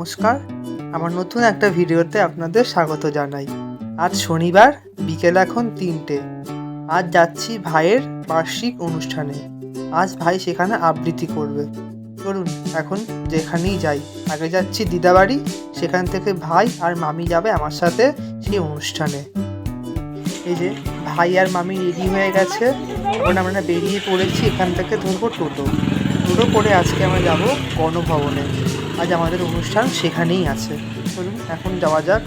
নমস্কার। আমার নতুন একটা ভিডিওতে আপনাদের স্বাগত জানাই। আজ শনিবার, বিকেল এখন তিনটে। আজ যাচ্ছি ভাইয়ের বার্ষিক অনুষ্ঠানে। আজ ভাই সেখানে আবৃত্তি করবে। চলুন, এখন যেখানেই যাই। আগে যাচ্ছি দিদাবাড়ি, সেখান থেকে ভাই আর মামি যাবে আমার সাথে সেই অনুষ্ঠানে। এই যে, ভাই আর মামি রেডি হয়ে গেছে। এখন আমরা বেরিয়ে পড়েছি এখান থেকে ধরবো টোটো। টোটো করে আজকে আমরা যাব গণভবনে। আজ আমাদের অনুষ্ঠান সেখানেই আছে। চলুন এখন যাওয়া যাক।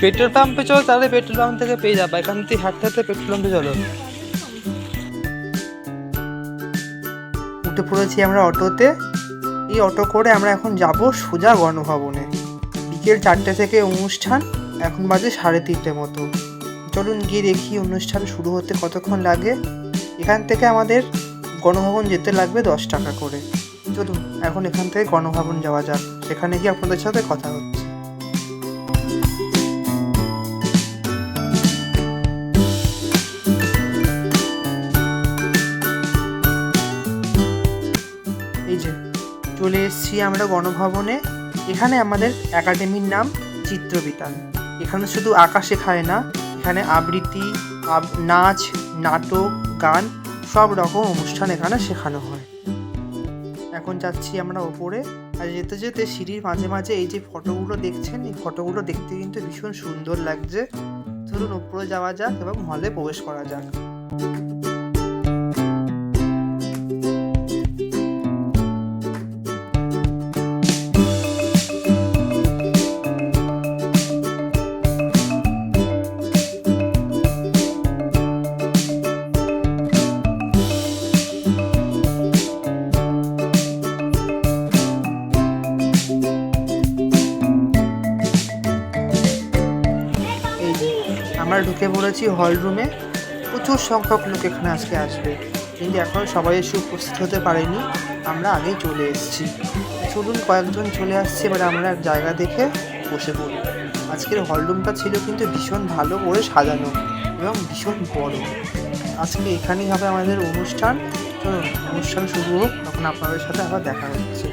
পেট্রোল পাম্পে চলো তাহলে পেট্রোল পাম্প থেকে পেয়ে যাব। এখান থেকে হাঁটতে হাঁটতে পেট্রোল পাম্পে চলো। উঠে পড়েছি আমরা অটোতে। এই অটো করে আমরা এখন যাব সোজা গণভবনে। বিকেল চারটে থেকে অনুষ্ঠান এখন বাজে সাড়ে তিনটে মতো। চলুন গিয়ে দেখি অনুষ্ঠান শুরু হতে কতক্ষণ লাগে। এখান থেকে আমাদের গণভবন যেতে লাগবে দশ টাকা করে। চলুন, এখন এখান থেকে গণভবন যাওয়া যাক। সেখানে গিয়ে আপনাদের সাথে কথা হচ্ছে। এই যে, চলে এসেছি আমরা গণভবনে। এখানে আমাদের একাডেমির নাম চিত্রবিতান। এখানে শুধু আঁকা শেখায় না, এখানে আবৃত্তি, আব- নাচ, নাটক গান, সব রকম অনুষ্ঠান এখানে শেখানো হয়। এখন যাচ্ছি আমরা ওপরে। আর যেতে যেতে সিঁড়ির মাঝে মাঝে এই যে ফটোগুলো দেখছেন, এই ফটোগুলো দেখতে কিন্তু ভীষণ সুন্দর লাগছে। ধরুন, ওপরে যাওয়া যাক এবং হলে প্রবেশ করা যাক। আমরা ঢুকে পড়েছি হল রুমে প্রচুর সংখ্যক লোক এখানে আজকে আসবে। কিন্তু এখন সবাই এসে উপস্থিত হতে পারেনি। আমরা আগেই চলে এসেছি। চলুন কয়েকজন চলে আসছে, এবার আমরা এক জায়গা দেখে বসে পড়ি। আজকের হল রুমটা ছিল কিন্তু ভীষণ ভালো করে সাজানো এবং ভীষণ বড়। আজকে এখানেই হবে আমাদের অনুষ্ঠান। চলুন, অনুষ্ঠান শুরু হোক, তখন আপনাদের সাথে আবার দেখা হচ্ছে।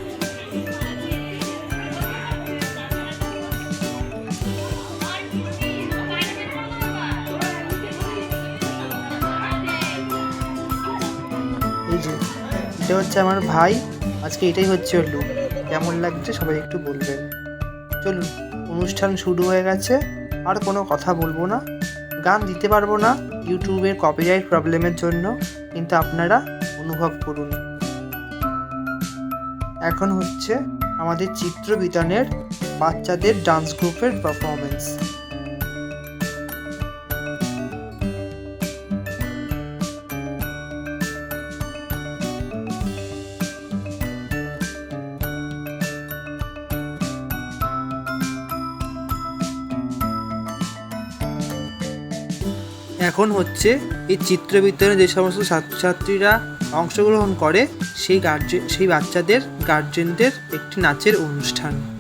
এটা হচ্ছে আমার ভাই। আজকে এটাই হচ্ছে ওর লুক কেমন লাগছে সবাই একটু বলবেন। চলুন, অনুষ্ঠান শুরু হয়ে গেছে। আর কোনো কথা বলব না। গান দিতে পারব না। ইউটিউবের কপিরাইট প্রবলেমের জন্য। কিন্তু আপনারা অনুভব করুন। এখন হচ্ছে আমাদের চিত্র বিতানের বাচ্চাদের ডান্স গ্রুপের পারফরমেন্স এখন হচ্ছে এই চিত্রবিদ্যালয়ে যে সমস্ত ছাত্রছাত্রীরা অংশগ্রহণ করে, সেই গার্জেন সেই বাচ্চাদের গার্জেনদের একটি নাচের অনুষ্ঠান।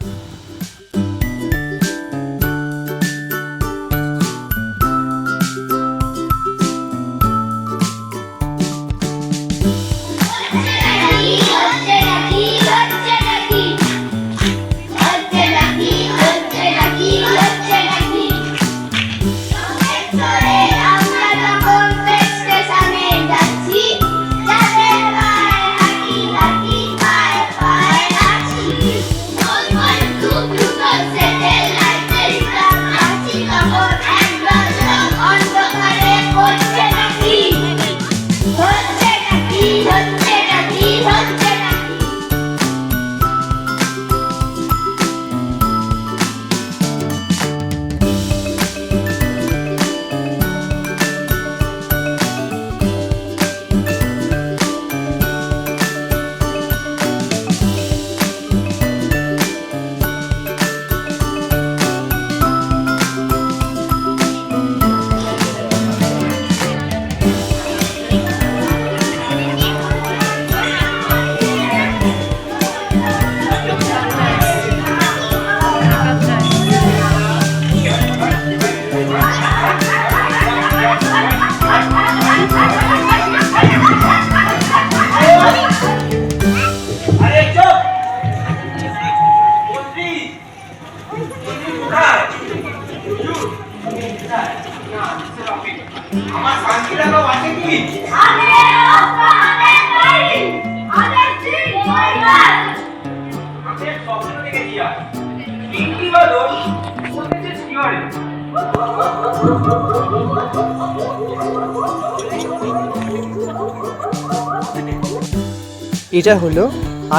এটা হলো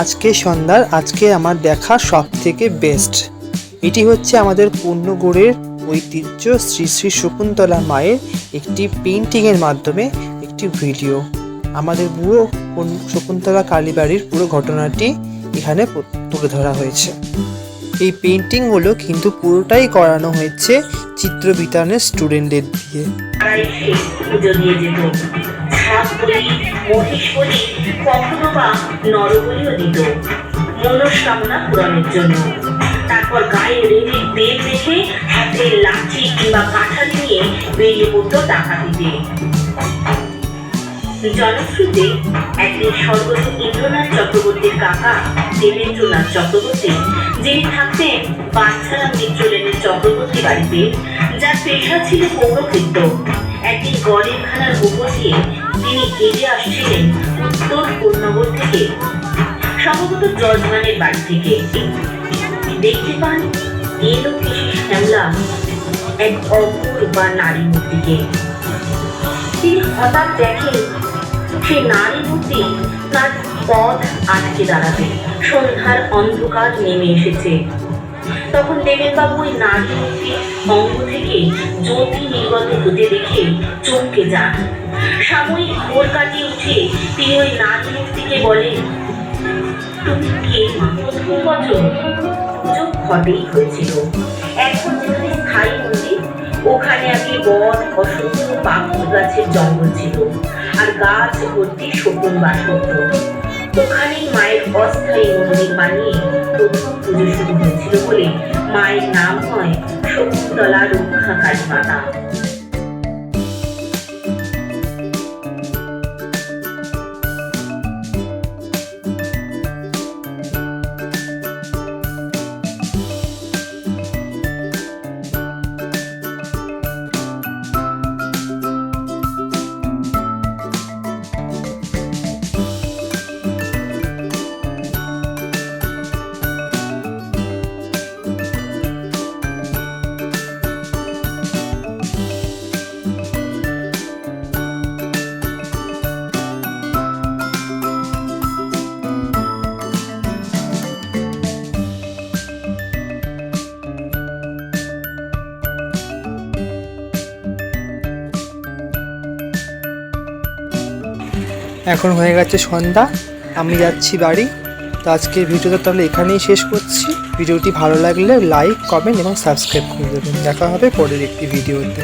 আজকে সন্ধ্যার, আজকে আমার দেখা সব থেকে বেস্ট এটি হচ্ছে আমাদের পূর্ণগড়ের ঐতিহ্য শ্রী শ্রী শকুন্তলা মায়ের একটি পেন্টিংয়ের মাধ্যমে একটি ভিডিও আমাদের পুরো শকুন্তলা কালীবাড়ির পুরো ঘটনাটি এখানে তুলে ধরা হয়েছে। এই পেন্টিংগুলো কিন্তু পুরোটাই করানো হয়েছে চিত্রবিতানের স্টুডেন্টদের দিয়ে। ছাপ বলি মহিষ বলি কখনো বা নরবলিও দিত। মনস্কামনা পূরণের জন্য। তারপর গায়ে রেগে বেল রেখে হাতে লাঠি কিংবা কাঁঠাল নিয়ে বেরিয়ে পড়তো ডাকাতিতে জনশ্রুতে একদিন স্বর্গত ইন্দ্রনাথ চক্রবর্তীর কাকা দেবেন্দ্রনাথ চক্রবর্তী, যিনি থাকতেন বাঞ্ছারাম মিত্র চক্রবর্তী বাড়িতে, যার পেশা ছিল পৌরকৃত্য। একদিন গড়ের খানার উপর দিয়ে তিনি হেঁটে আসছিলেন উত্তর পূর্ণগর থেকে? সম্ভবত যজমানের বাড়ি থেকে। দেখতে পান এলো কেশি শ্যামলা, এক অপরূপা নারী মূর্তিকে। তিনি হঠাৎ দেখেন সেই নারী মূর্তি তার পথ আটকে দাঁড়াবে। সন্ধ্যার অন্ধকার নেমে এসেছে। তখন দেবেনবাবু ওই নারী মূর্তির অঙ্গ থেকে জ্যোতি নির্গত হতে দেখে চমকে যান। সাময়িক ঘোর কাটিয়ে উঠে তিনি ওই নারী মূর্তিকে বলেন, তুমি কে প্রথম বছর পুজো ঘটেই হয়েছিল। এখন যেখানে স্থায়ী মন্দির ওখানে আগে বট অসংখ্য পাকুর গাছের জঙ্গল ছিল, আর গাছ ভর্তি শকুন বাস করত ওখানেই মায়ের অস্থায়ী মন্দির বানিয়ে প্রথম পুজো শুরু হয়েছিল বলে মায়ের নাম হয় শকুন্তলা রক্ষাকারী মাতা এখন হয়ে গেছে সন্ধ্যা, আমি যাচ্ছি বাড়ি। তো আজকের ভিডিওটা তাহলে এখানেই শেষ করছি। ভিডিওটি ভালো লাগলে লাইক, কমেন্ট এবং সাবস্ক্রাইব করে দেবেন। দেখা হবে পরের একটি ভিডিওতে।